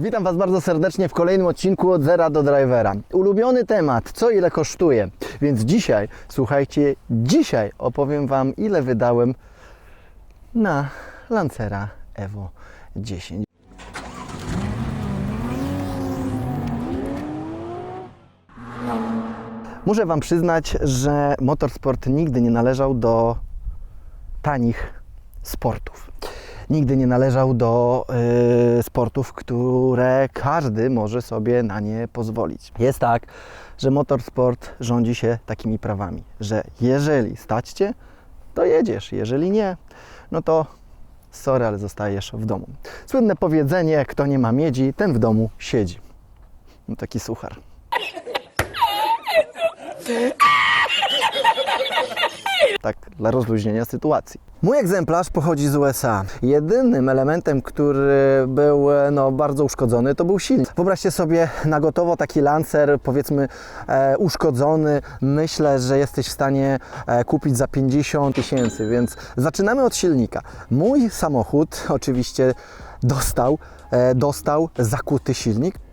Witam Was bardzo serdecznie w kolejnym odcinku od Zera do Drivera. Ulubiony temat, co ile kosztuje. Więc dzisiaj, słuchajcie, dzisiaj opowiem Wam, ile wydałem na Lancera Evo 10. Muszę Wam przyznać, że motorsport nigdy nie należał do tanich sportów. Nigdy nie należał do y, sportów, które każdy może sobie na nie pozwolić. Jest tak, że motorsport rządzi się takimi prawami, że jeżeli stać cię, to jedziesz, jeżeli nie, no to sorry, ale zostajesz w domu. Słynne powiedzenie, kto nie ma miedzi, ten w domu siedzi. No taki suchar. tak dla rozluźnienia sytuacji. Mój egzemplarz pochodzi z USA. Jedynym elementem, który był no, bardzo uszkodzony, to był silnik. Wyobraźcie sobie na gotowo taki Lancer, powiedzmy e, uszkodzony. Myślę, że jesteś w stanie e, kupić za 50 tysięcy, więc zaczynamy od silnika. Mój samochód oczywiście dostał, e, dostał zakuty silnik.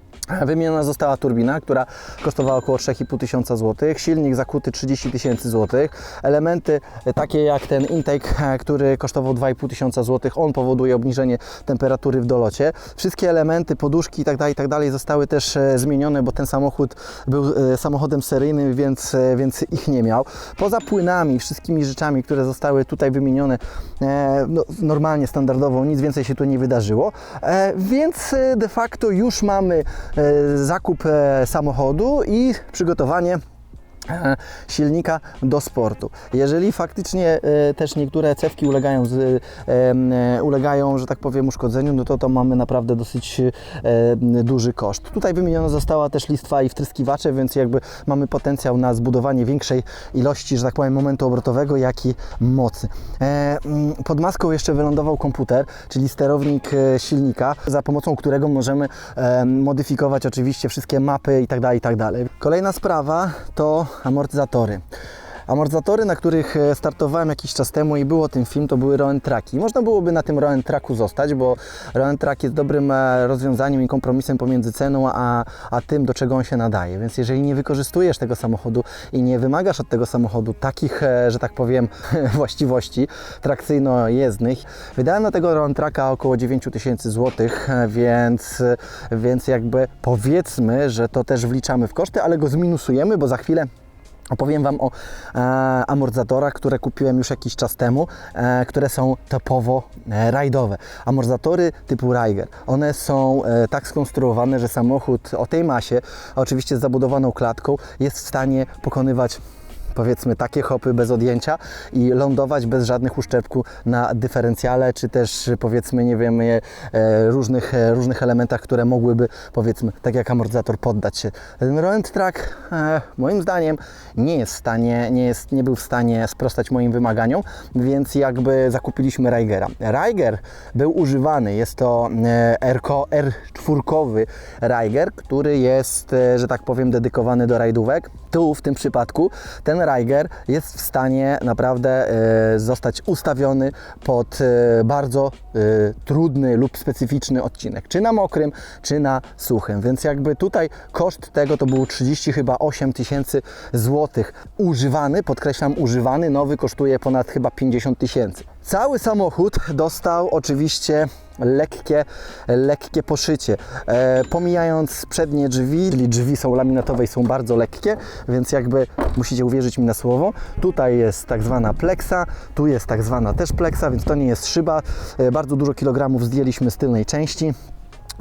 Wymieniona została turbina, która kosztowała około 3,5 tysiąca złotych, silnik zakuty 30 tysięcy złotych, elementy e, takie jak ten intake, e, który kosztował 2,5 tysiąca złotych, on powoduje obniżenie temperatury w dolocie. Wszystkie elementy, poduszki itd., itd. zostały też e, zmienione, bo ten samochód był samochodem seryjnym, więc, więc ich nie miał. Poza płynami, wszystkimi rzeczami, które zostały tutaj wymienione no, normalnie, standardowo, nic więcej się tu nie wydarzyło, więc de facto już mamy zakup e, samochodu i przygotowanie e, silnika do sportu. Jeżeli faktycznie e, też niektóre cewki ulegają, z, e, e, ulegają, że tak powiem, uszkodzeniu, no to to mamy naprawdę dosyć e, duży koszt. Tutaj wymieniona została też listwa i wtryskiwacze, więc jakby mamy potencjał na zbudowanie większej ilości, że tak powiem, momentu obrotowego, jak i mocy. E, Pod maską jeszcze wylądował komputer, czyli sterownik e, silnika, za pomocą którego możemy e, modyfikować oczywiście wszystkie mapy i tak dalej, i tak. Kolejna sprawa to amortyzatory. Amortyzatory, na których e, startowałem jakiś czas temu i było tym film, to były Rowan Traki. Można byłoby na tym Rowan Traku zostać, bo Rowan Track jest dobrym e, rozwiązaniem i kompromisem pomiędzy ceną a, a tym, do czego on się nadaje. Więc jeżeli nie wykorzystujesz tego samochodu i nie wymagasz od tego samochodu takich, e, że tak powiem, właściwości trakcyjno-jezdnych, wydałem na tego Rowan Tracka około 9 tysięcy złotych, e, więc, więc jakby powiedzmy, że to też wliczamy w koszty, ale go zminusujemy, bo za chwilę Opowiem Wam o e, amortyzatorach, które kupiłem już jakiś czas temu, e, które są topowo e, rajdowe. Amortyzatory typu Riger. One są e, tak skonstruowane, że samochód o tej masie, oczywiście z zabudowaną klatką, jest w stanie pokonywać powiedzmy takie hopy bez odjęcia i lądować bez żadnych uszczerbków na dyferencjale, czy też powiedzmy, nie wiem, e, różnych, e, różnych elementach, które mogłyby powiedzmy, tak jak amortyzator, poddać się. Ten Roland Track e, moim zdaniem nie jest w stanie, nie, jest, nie był w stanie sprostać moim wymaganiom, więc jakby zakupiliśmy Rigera. Riger był używany, jest to e, RK, R4 Riger, który jest, że tak powiem, dedykowany do rajdówek. Tu w tym przypadku ten Riger jest w stanie naprawdę e, zostać ustawiony pod e, bardzo e, trudny lub specyficzny odcinek, czy na mokrym, czy na suchym. Więc jakby tutaj koszt tego to był 30 chyba 8 tysięcy złotych. Używany, podkreślam używany, nowy kosztuje ponad chyba 50 tysięcy. Cały samochód dostał oczywiście lekkie, lekkie poszycie. E, pomijając przednie drzwi, czyli drzwi są laminatowe i są bardzo lekkie, więc jakby musicie uwierzyć mi na słowo. Tutaj jest tak zwana pleksa, tu jest tak zwana też pleksa, więc to nie jest szyba. E, bardzo dużo kilogramów zdjęliśmy z tylnej części.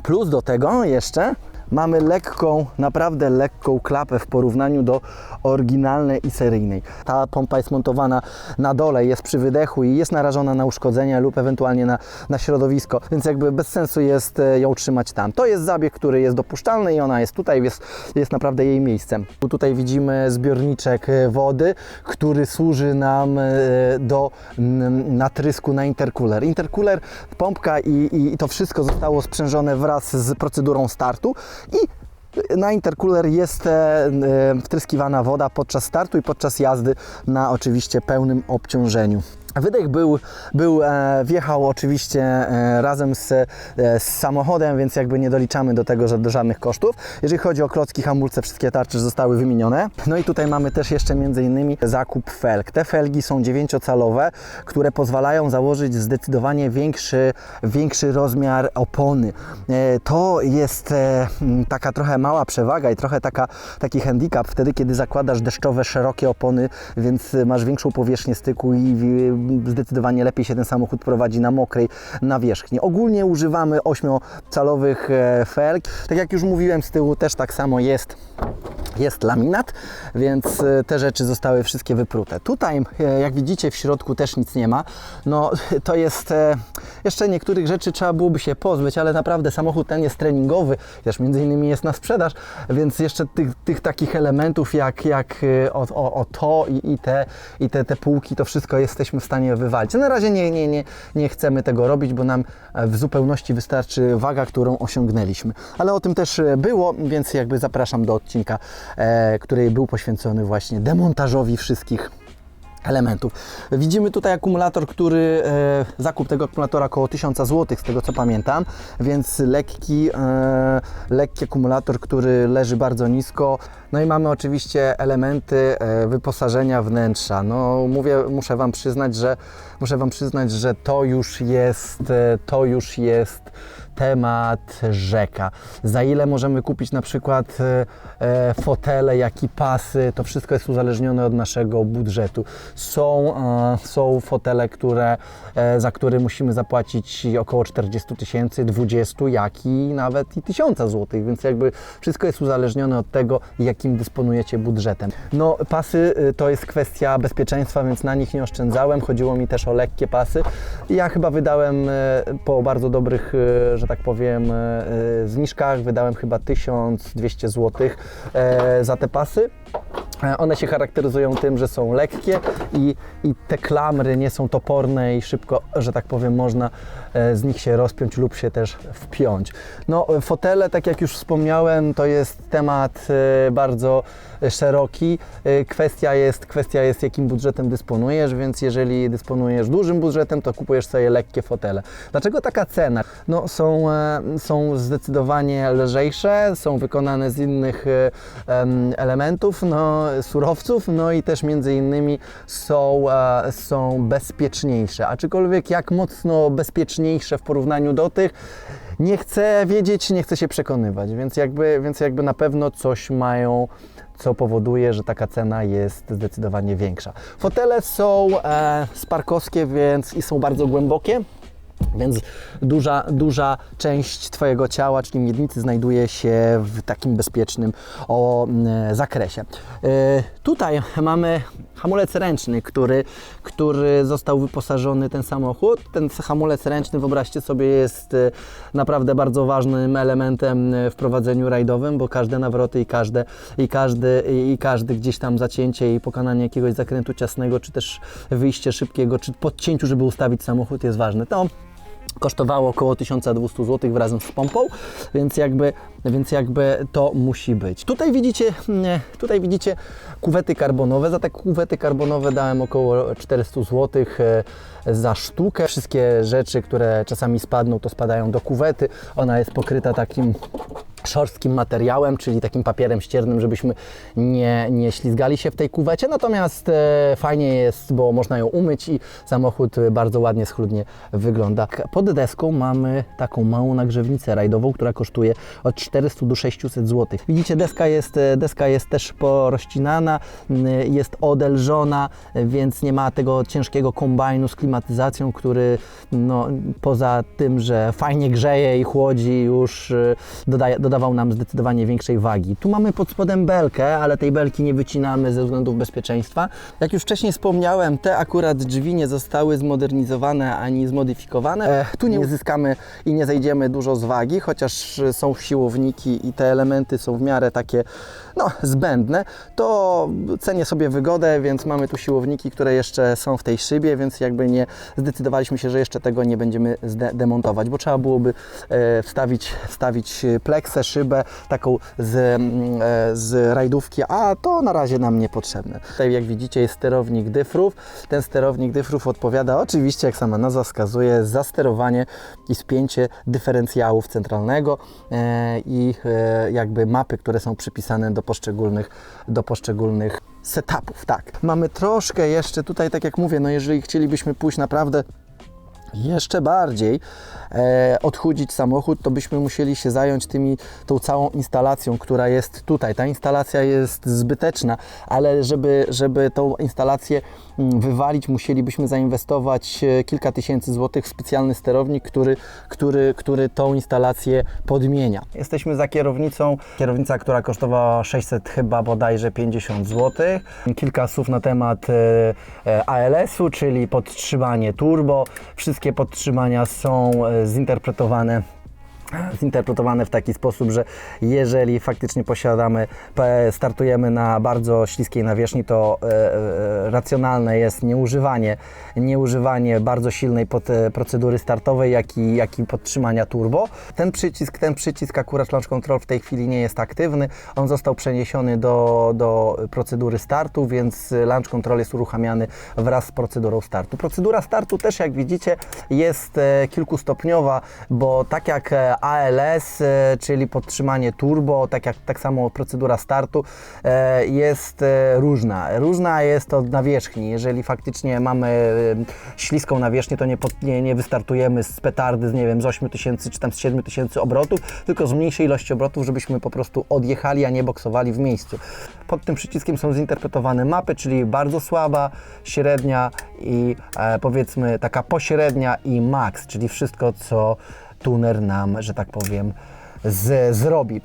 Plus do tego jeszcze mamy lekką, naprawdę lekką klapę w porównaniu do oryginalnej i seryjnej. Ta pompa jest montowana na dole, jest przy wydechu i jest narażona na uszkodzenia lub ewentualnie na, na środowisko, więc jakby bez sensu jest e, ją trzymać tam. To jest zabieg, który jest dopuszczalny i ona jest tutaj, jest, jest naprawdę jej miejscem. Tu Tutaj widzimy zbiorniczek e, wody, który służy nam e, do natrysku na intercooler. Intercooler, pompka i, i to wszystko zostało sprzężone wraz z procedurą startu i na intercooler jest e, e, wtryskiwana woda podczas startu i podczas jazdy na oczywiście pełnym obciążeniu. Wydech był, był e, wjechał oczywiście e, razem z, e, z samochodem, więc jakby nie doliczamy do tego że do żadnych kosztów. Jeżeli chodzi o klocki, hamulce, wszystkie tarcze zostały wymienione. No i tutaj mamy też jeszcze między innymi zakup felg. Te felgi są 9-calowe, które pozwalają założyć zdecydowanie większy, większy rozmiar opony. To jest taka trochę mała przewaga i trochę taka, taki handicap wtedy, kiedy zakładasz deszczowe, szerokie opony, więc masz większą powierzchnię styku i zdecydowanie lepiej się ten samochód prowadzi na mokrej nawierzchni. Ogólnie używamy 8-calowych e, felg. Tak jak już mówiłem, z tyłu też tak samo jest jest laminat, więc e, te rzeczy zostały wszystkie wyprute. Tutaj, e, jak widzicie, w środku też nic nie ma. No, to jest e, jeszcze niektórych rzeczy trzeba byłoby się pozbyć, ale naprawdę samochód ten jest treningowy, też między innymi jest na sprzedaż, więc jeszcze tych, tych takich elementów jak, jak o, o, o to i, i, te, i te, te półki, to wszystko jesteśmy w stanie wywalić. Na razie nie, nie, nie, nie chcemy tego robić, bo nam w zupełności wystarczy waga, którą osiągnęliśmy. Ale o tym też było, więc jakby zapraszam do odcinka, który był poświęcony właśnie demontażowi wszystkich elementów. Widzimy tutaj akumulator, który e, zakup tego akumulatora około 1000 zł, z tego co pamiętam, więc lekki, e, lekki akumulator, który leży bardzo nisko. No i mamy oczywiście elementy e, wyposażenia wnętrza. No mówię, muszę Wam przyznać, że muszę Wam przyznać, że to już jest, e, to już jest temat rzeka. Za ile możemy kupić na przykład e, e, fotele, jak i pasy, to wszystko jest uzależnione od naszego budżetu. Są, e, są fotele, które, za które musimy zapłacić około 40 tysięcy, 20, jak i nawet i 1000 złotych, więc jakby wszystko jest uzależnione od tego, jakim dysponujecie budżetem. No pasy y, to jest kwestia bezpieczeństwa, więc na nich nie oszczędzałem. Chodziło mi też o lekkie pasy. Ja chyba wydałem po bardzo dobrych, że tak powiem, e, e, zniżkach, wydałem chyba 1200 zł e, za te pasy. One się charakteryzują tym, że są lekkie i, i te klamry nie są toporne i szybko, że tak powiem, można z nich się rozpiąć lub się też wpiąć. No, fotele, tak jak już wspomniałem, to jest temat bardzo szeroki. E, Kwestia jest, kwestia jest, jakim budżetem dysponujesz, więc jeżeli dysponujesz dużym budżetem, to kupujesz sobie lekkie fotele. Dlaczego taka cena? No, są, e, są zdecydowanie lżejsze, są wykonane z innych e, em, elementów, no, surowców, no i też między innymi są, e, są bezpieczniejsze. Aczkolwiek jak mocno bezpieczniejsze w porównaniu do tych, nie chcę wiedzieć, nie chcę się przekonywać, więc jakby, więc jakby na pewno coś mają co powoduje, że taka cena jest zdecydowanie większa. Fotele są e, sparkowskie, więc i są bardzo głębokie. Więc duża, duża część Twojego ciała, czyli miednicy, znajduje się w takim bezpiecznym o, zakresie. E, tutaj mamy hamulec ręczny, który, który został wyposażony ten samochód. Ten hamulec ręczny, wyobraźcie sobie, jest e, naprawdę bardzo ważnym elementem e, w prowadzeniu rajdowym, bo każde nawroty i każde, i każdy, i każdy gdzieś tam zacięcie i pokonanie jakiegoś zakrętu ciasnego, czy też wyjście szybkiego, czy podcięciu, żeby ustawić samochód jest ważne. To kosztowało około 1200 zł razem z pompą, więc jakby, więc jakby to musi być. Tutaj widzicie, tutaj widzicie kuwety karbonowe. Za te kuwety karbonowe dałem około 400 zł e, za sztukę. Wszystkie rzeczy, które czasami spadną, to spadają do kuwety. Ona jest pokryta takim szorstkim materiałem, czyli takim papierem ściernym, żebyśmy nie, nie ślizgali się w tej kuwecie. Natomiast e, fajnie jest, bo można ją umyć i samochód e, bardzo ładnie, schludnie wygląda. Pod deską mamy taką małą nagrzewnicę rajdową, która kosztuje od 400 do 600 zł. Widzicie, deska jest, e, deska jest też porozcinana, m, jest odelżona, e, więc nie ma tego ciężkiego kombajnu z klimatyzacją, który no, poza tym, że fajnie grzeje i chłodzi, już e, dodaje, dodawał nam zdecydowanie większej wagi. Tu mamy pod spodem belkę, ale tej belki nie wycinamy ze względów bezpieczeństwa. Jak już wcześniej wspomniałem, te akurat drzwi nie zostały zmodernizowane ani zmodyfikowane. E, tu nie uzyskamy i nie zejdziemy dużo z wagi, chociaż są siłowniki i te elementy są w miarę takie no, zbędne, to cenię sobie wygodę, więc mamy tu siłowniki, które jeszcze są w tej szybie, więc jakby nie zdecydowaliśmy się, że jeszcze tego nie będziemy demontować, bo trzeba byłoby e, wstawić, wstawić pleksę, szybę taką z, mm, e, z rajdówki, a to na razie nam niepotrzebne. Tutaj jak widzicie jest sterownik dyfrów. Ten sterownik dyfrów odpowiada oczywiście, jak sama nazwa wskazuje, za sterowanie i spięcie dyferencjałów centralnego e, i e, jakby mapy, które są przypisane do poszczególnych, do poszczególnych setupów. Tak. Mamy troszkę jeszcze tutaj, tak jak mówię, no jeżeli chcielibyśmy pójść naprawdę jeszcze bardziej e, odchudzić samochód, to byśmy musieli się zająć tymi, tą całą instalacją, która jest tutaj. Ta instalacja jest zbyteczna, ale żeby, żeby tą instalację mm, wywalić, musielibyśmy zainwestować e, kilka tysięcy złotych w specjalny sterownik, który, który, który tą instalację podmienia. Jesteśmy za kierownicą, kierownica, która kosztowała 600 chyba bodajże 50 zł. Kilka słów na temat e, e, ALS-u, czyli podtrzymanie turbo. Wszystkie podtrzymania są e, zinterpretowane zinterpretowane w taki sposób, że jeżeli faktycznie posiadamy, startujemy na bardzo śliskiej nawierzchni, to e, e, racjonalne jest nieużywanie, nieużywanie bardzo silnej e, procedury startowej, jak i, jak i podtrzymania turbo. Ten przycisk, ten przycisk akurat Launch Control w tej chwili nie jest aktywny. On został przeniesiony do, do procedury startu, więc Launch Control jest uruchamiany wraz z procedurą startu. Procedura startu też, jak widzicie, jest kilkustopniowa, bo tak jak ALS, e, czyli podtrzymanie turbo, tak jak tak samo procedura startu e, jest e, różna. Różna jest od nawierzchni. Jeżeli faktycznie mamy śliską nawierzchnię, to nie, nie, nie wystartujemy z petardy z nie wiem z 8000 czy tam z 7000 obrotów, tylko z mniejszej ilości obrotów, żebyśmy po prostu odjechali, a nie boksowali w miejscu. Pod tym przyciskiem są zinterpretowane mapy, czyli bardzo słaba, średnia i e, powiedzmy taka pośrednia i max, czyli wszystko co tuner nam, że tak powiem, z, zrobi.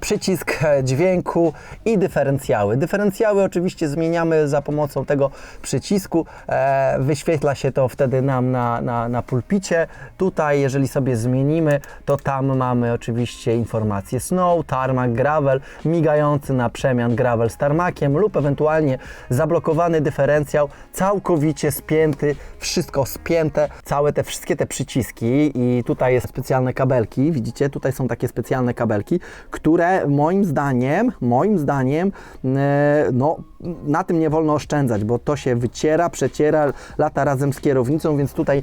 Przycisk e, dźwięku i dyferencjały. Dyferencjały oczywiście zmieniamy za pomocą tego przycisku. E, wyświetla się to wtedy nam na, na, na pulpicie. Tutaj, jeżeli sobie zmienimy, to tam mamy oczywiście informacje snow, tarmac, gravel, migający na przemian gravel z tarmakiem lub ewentualnie zablokowany dyferencjał, całkowicie spięty, wszystko spięte, całe te wszystkie te przyciski i tutaj jest specjalne kabelki, widzicie, tutaj są takie specjalne kabelki, które moim zdaniem, moim zdaniem, e, no na tym nie wolno oszczędzać, bo to się wyciera, przeciera, lata razem z kierownicą, więc tutaj e,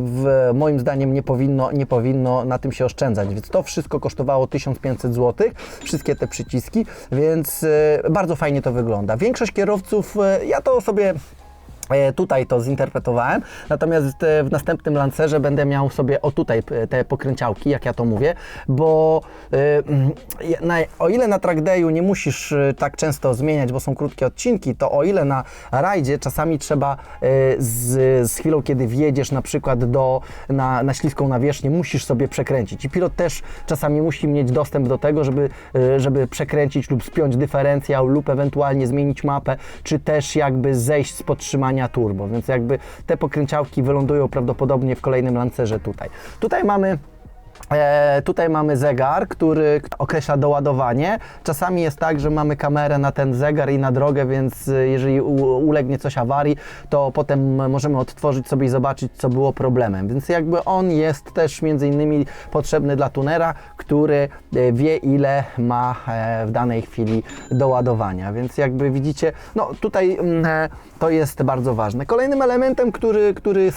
w, moim zdaniem nie powinno, nie powinno na tym się oszczędzać. Więc to wszystko kosztowało 1500 zł, wszystkie te przyciski, więc e, bardzo fajnie to wygląda. Większość kierowców, ja to sobie Tutaj to zinterpretowałem, natomiast e, w następnym lancerze będę miał sobie o tutaj e, te pokręciałki, jak ja to mówię, bo e, mm, na, o ile na track dayu nie musisz e, tak często zmieniać, bo są krótkie odcinki, to o ile na rajdzie czasami trzeba e, z, z chwilą, kiedy wjedziesz na przykład do, na, na śliską nawierzchnię, musisz sobie przekręcić. I pilot też czasami musi mieć dostęp do tego, żeby, e, żeby przekręcić lub spiąć dyferencjał lub ewentualnie zmienić mapę, czy też jakby zejść z podtrzymania turbo, więc jakby te pokręciałki wylądują prawdopodobnie w kolejnym lancerze tutaj. Tutaj mamy E, tutaj mamy zegar, który określa doładowanie. Czasami jest tak, że mamy kamerę na ten zegar i na drogę, więc e, jeżeli ulegnie coś awarii, to potem możemy odtworzyć sobie i zobaczyć, co było problemem. Więc jakby on jest też między innymi potrzebny dla tunera, który e, wie, ile ma e, w danej chwili doładowania. Więc jakby widzicie, no tutaj mm, e, to jest bardzo ważne. Kolejnym elementem, który, który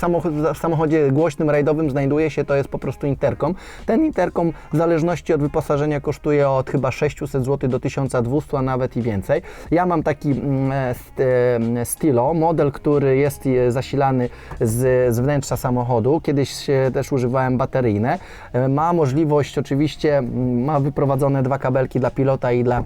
w samochodzie głośnym, rajdowym znajduje się, to jest po prostu interkom. Ten interkom w zależności od wyposażenia kosztuje od chyba 600 zł do 1200, a nawet i więcej. Ja mam taki mm, e, st- e, Stilo, model, który jest e, zasilany z, z wnętrza samochodu. Kiedyś też używałem bateryjne. Ma możliwość oczywiście, mm, ma wyprowadzone dwa kabelki dla pilota i dla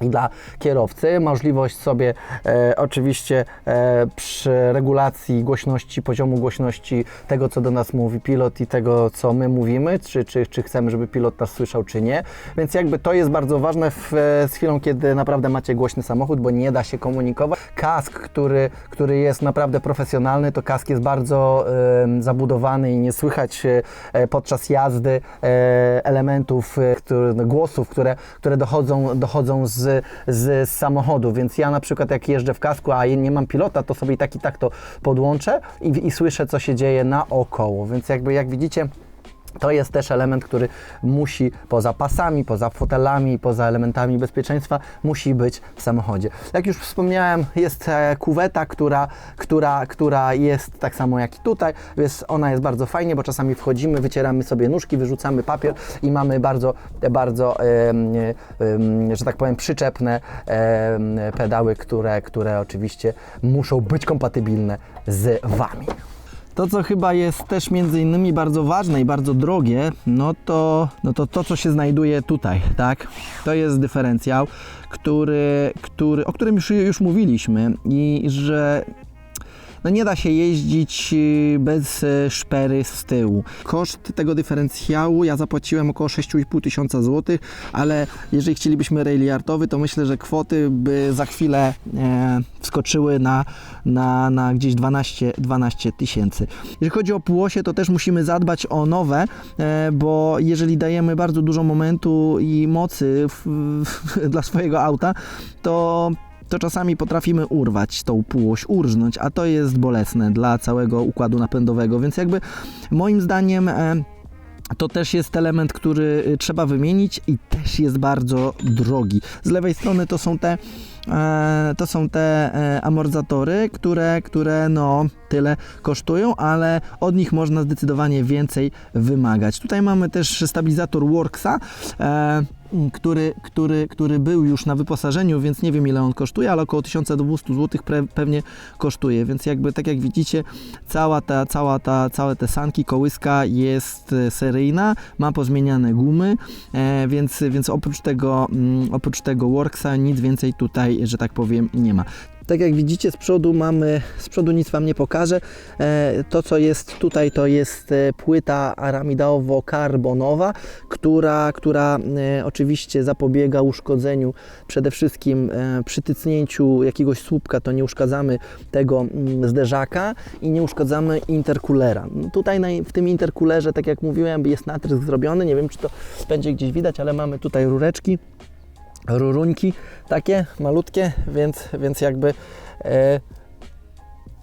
dla kierowcy. Możliwość sobie e, oczywiście e, przy regulacji głośności, poziomu głośności tego, co do nas mówi pilot i tego, co my mówimy, czy, czy, czy chcemy, żeby pilot nas słyszał, czy nie. Więc jakby to jest bardzo ważne w, e, z chwilą, kiedy naprawdę macie głośny samochód, bo nie da się komunikować. Kask, który, który jest naprawdę profesjonalny, to kask jest bardzo e, zabudowany i nie słychać e, podczas jazdy e, elementów, e, które, głosów, które, które dochodzą, dochodzą z, z, samochodu, więc ja na przykład jak jeżdżę w kasku, a nie mam pilota, to sobie i tak i tak to podłączę i, i słyszę, co się dzieje naokoło, więc jakby jak widzicie, To jest też element, który musi poza pasami, poza fotelami, poza elementami bezpieczeństwa, musi być w samochodzie. Jak już wspomniałem, jest e, kuweta, która, która, która jest tak samo jak i tutaj, więc ona jest bardzo fajnie, bo czasami wchodzimy, wycieramy sobie nóżki, wyrzucamy papier i mamy bardzo, bardzo, że tak powiem, przyczepne pedały, które, które oczywiście muszą być kompatybilne z Wami. To, co chyba jest też między innymi bardzo ważne i bardzo drogie, no to, no to to, co się znajduje tutaj, tak? To jest dyferencjał, który, który, o którym już, już mówiliśmy i że no nie da się jeździć y, bez e, szpery z tyłu. Koszt tego dyferencjału ja zapłaciłem około 6,5 tysiąca złotych, ale jeżeli chcielibyśmy railiardowy, to myślę, że kwoty by za chwilę e, wskoczyły na, na, na gdzieś 12 12 tysięcy. Jeżeli chodzi o półosie, to też musimy zadbać o nowe, e, bo jeżeli dajemy bardzo dużo momentu i mocy w, w, dla swojego auta, to to czasami potrafimy urwać tą półoś, urżnąć, a to jest bolesne dla całego układu napędowego, więc jakby moim zdaniem e, to też jest element, który y, trzeba wymienić i też jest bardzo drogi. Z lewej strony to są te e, to są te e, amortyzatory, które, które no tyle kosztują, ale od nich można zdecydowanie więcej wymagać. Tutaj mamy też stabilizator Worksa, e, który, który, który był już na wyposażeniu, więc nie wiem ile on kosztuje, ale około 1200 zł pewnie kosztuje, więc jakby tak jak widzicie, cała ta, cała ta, całe te sanki, kołyska jest e, seryjna, ma pozmieniane gumy, e, więc, więc oprócz tego, mm, oprócz tego Worksa nic więcej tutaj, że tak powiem, nie ma. Tak jak widzicie z przodu mamy, z przodu nic Wam nie pokażę. E, to co jest tutaj to jest e, płyta aramidowo-karbonowa, która, która e, oczywiście zapobiega uszkodzeniu przede wszystkim przy tycnięciu jakiegoś słupka to nie uszkadzamy tego mm, zderzaka i nie uszkadzamy interkulera. Tutaj na, w tym interkulerze, tak jak mówiłem, jest natrysk zrobiony, nie wiem czy to będzie gdzieś widać, ale mamy tutaj rureczki ruruńki takie malutkie, więc, więc jakby e,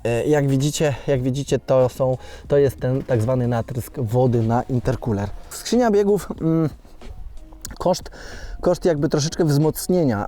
e, jak widzicie, jak widzicie to, są, to jest ten tak zwany natrysk wody na interkuler. Skrzynia biegów, mm, koszt, koszt jakby troszeczkę wzmocnienia.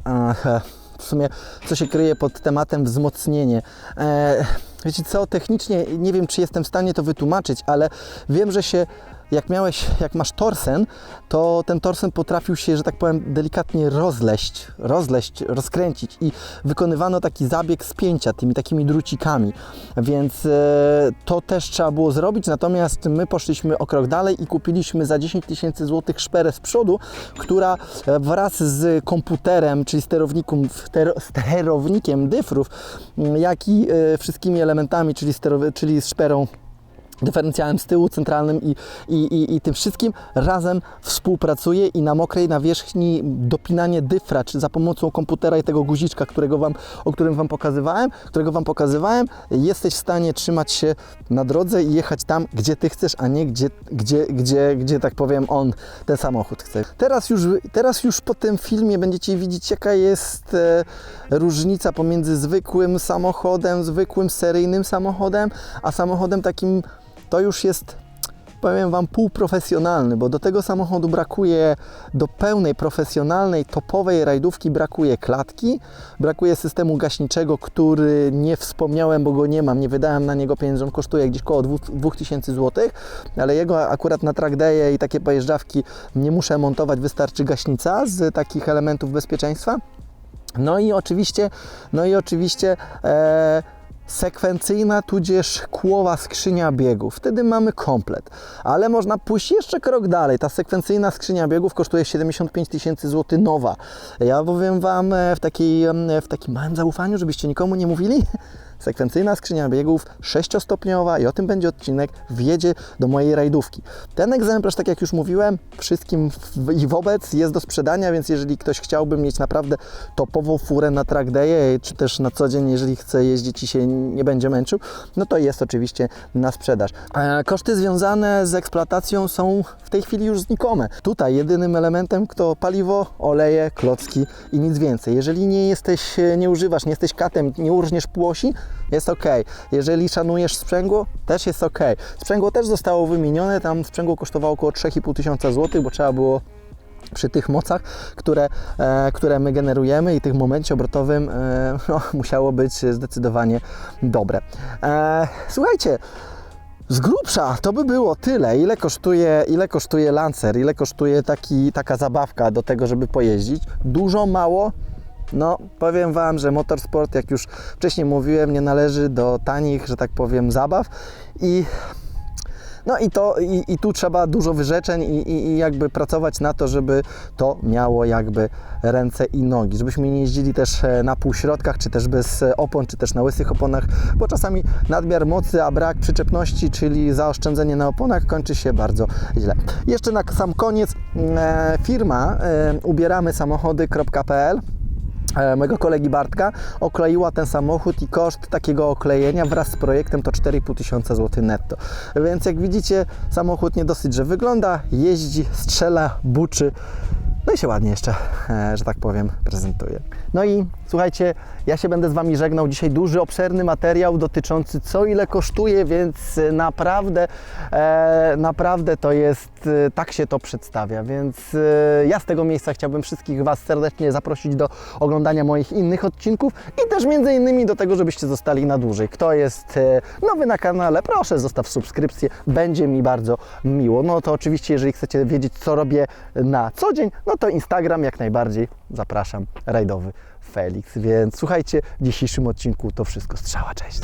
W sumie co się kryje pod tematem wzmocnienie. E, wiecie co, technicznie nie wiem czy jestem w stanie to wytłumaczyć, ale wiem, że się jak miałeś, jak masz torsen, to ten torsen potrafił się, że tak powiem, delikatnie rozleść, rozleść, rozkręcić i wykonywano taki zabieg spięcia tymi takimi drucikami, więc e, to też trzeba było zrobić, natomiast my poszliśmy o krok dalej i kupiliśmy za 10 tysięcy złotych szperę z przodu, która e, wraz z komputerem, czyli sterownikiem, sterownikiem dyfrów, jak i e, wszystkimi elementami, czyli, czyli z szperą dyferencjałem z tyłu, centralnym i, i, i, i tym wszystkim razem współpracuje i na mokrej nawierzchni dopinanie dyfra, czy za pomocą komputera i tego guziczka, którego wam, o którym Wam pokazywałem, którego Wam pokazywałem, jesteś w stanie trzymać się na drodze i jechać tam, gdzie Ty chcesz, a nie gdzie, gdzie, gdzie, gdzie tak powiem, on, ten samochód chce. Teraz już, teraz już po tym filmie będziecie widzieć, jaka jest e, różnica pomiędzy zwykłym samochodem, zwykłym seryjnym samochodem, a samochodem takim to już jest, powiem Wam, półprofesjonalny, bo do tego samochodu brakuje, do pełnej, profesjonalnej, topowej rajdówki brakuje klatki, brakuje systemu gaśniczego, który nie wspomniałem, bo go nie mam, nie wydałem na niego pieniędzy, on kosztuje gdzieś około 2000 zł, ale jego akurat na track day'e i takie pojeżdżawki nie muszę montować, wystarczy gaśnica z takich elementów bezpieczeństwa. No i oczywiście, no i oczywiście e, sekwencyjna tudzież kłowa skrzynia biegów. Wtedy mamy komplet. Ale można pójść jeszcze krok dalej. Ta sekwencyjna skrzynia biegów kosztuje 75 tysięcy złotych nowa. Ja powiem Wam e, w, takiej, w takim małym zaufaniu, żebyście nikomu nie mówili, sekwencyjna skrzynia biegów, sześciostopniowa i o tym będzie odcinek, wjedzie do mojej rajdówki. Ten egzemplarz, tak jak już mówiłem, wszystkim i wobec jest do sprzedania, więc jeżeli ktoś chciałby mieć naprawdę topową furę na track day, czy też na co dzień, jeżeli chce jeździć i się nie będzie męczył, no to jest oczywiście na sprzedaż. E, koszty związane z eksploatacją są w tej chwili już znikome. Tutaj jedynym elementem to paliwo, oleje, klocki i nic więcej. Jeżeli nie jesteś, nie używasz, nie jesteś katem, nie urżniesz płosi, jest ok. Jeżeli szanujesz sprzęgło, też jest ok. Sprzęgło też zostało wymienione, tam sprzęgło kosztowało około 3,5 tysiąca złotych, bo trzeba było przy tych mocach, które, e, które my generujemy i tych momencie obrotowym e, no, musiało być zdecydowanie dobre. E, słuchajcie, z grubsza to by było tyle. Ile kosztuje, ile kosztuje Lancer, ile kosztuje taki, taka zabawka do tego, żeby pojeździć? Dużo, mało? No, powiem Wam, że motorsport, jak już wcześniej mówiłem, nie należy do tanich, że tak powiem, zabaw i no i, to, i, i tu trzeba dużo wyrzeczeń i, i, i jakby pracować na to, żeby to miało jakby ręce i nogi. Żebyśmy nie jeździli też e, na półśrodkach, czy też bez e, opon, czy też na łysych oponach, bo czasami nadmiar mocy, a brak przyczepności, czyli zaoszczędzenie na oponach kończy się bardzo źle. Jeszcze na sam koniec e, firma ubieramy-samochody.pl e, mojego kolegi Bartka okleiła ten samochód i koszt takiego oklejenia wraz z projektem to 4,5 tysiąca złotych netto. Więc jak widzicie, samochód nie dosyć, że wygląda, jeździ, strzela, buczy. No i się ładnie jeszcze, e, że tak powiem, prezentuje. No i słuchajcie, ja się będę z Wami żegnał. Dzisiaj duży, obszerny materiał dotyczący co ile kosztuje, więc naprawdę, e, naprawdę to jest, e, tak się to przedstawia. Więc ja z tego miejsca chciałbym wszystkich Was serdecznie zaprosić do oglądania moich innych odcinków i też między innymi do tego, żebyście zostali na dłużej. Kto jest nowy na kanale, proszę zostaw subskrypcję, będzie mi bardzo miło. No to oczywiście, jeżeli chcecie wiedzieć, co robię na co dzień, to Instagram jak najbardziej zapraszam, rajdowy Felix. Więc słuchajcie, w dzisiejszym odcinku to wszystko. Strzała, cześć!